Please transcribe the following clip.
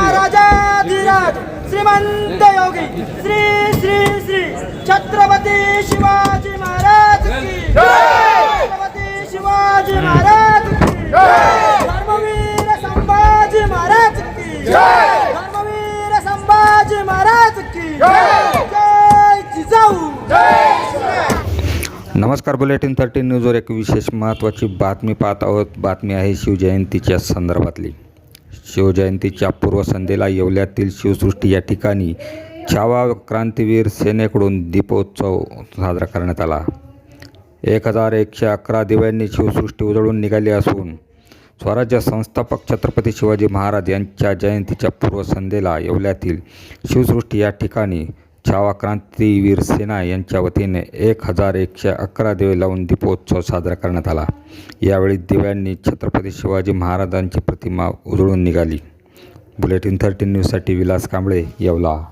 महाराजाधिराज श्रीमंत योगी श्री श्री श्री छत्रपती शिवाजी महाराज की छत्रपती शिवाजी महाराज की धर्मवीर संभाजी महाराज की धर्मवीर संभाजी महाराज की जय जिजाऊ! जय! नमस्कार बुलेटिन थर्टीन न्यूजवर एक विशेष महत्त्वाची बातमी पाहत आहोत. बातमी आहे शिवजयंतीच्या संदर्भातली. शिवजयंतीच्या पूर्वसंध्येला येवल्यातील शिवसृष्टी या ठिकाणी छावा क्रांतीवीर सेनेकडून दीपोत्सव साजरा करण्यात आला. एक हजार एकशे अकरा दिव्यांनी शिवसृष्टी उजळून निघाली असून स्वराज्य संस्थापक छत्रपती शिवाजी महाराज यांच्या जयंतीच्या पूर्वसंध्येला येवल्यातील शिवसृष्टी या ठिकाणी छावा क्रांतीवीर सेना यांच्या वतीने एक हजार एकशे अकरा दिवे लावून दीपोत्सव साजरा करण्यात आला. यावेळी दिव्यांनी छत्रपती शिवाजी महाराजांची प्रतिमा उजळून निघाली. बुलेटिन थर्टीन न्यूजसाठी विलास कांबळे येवला.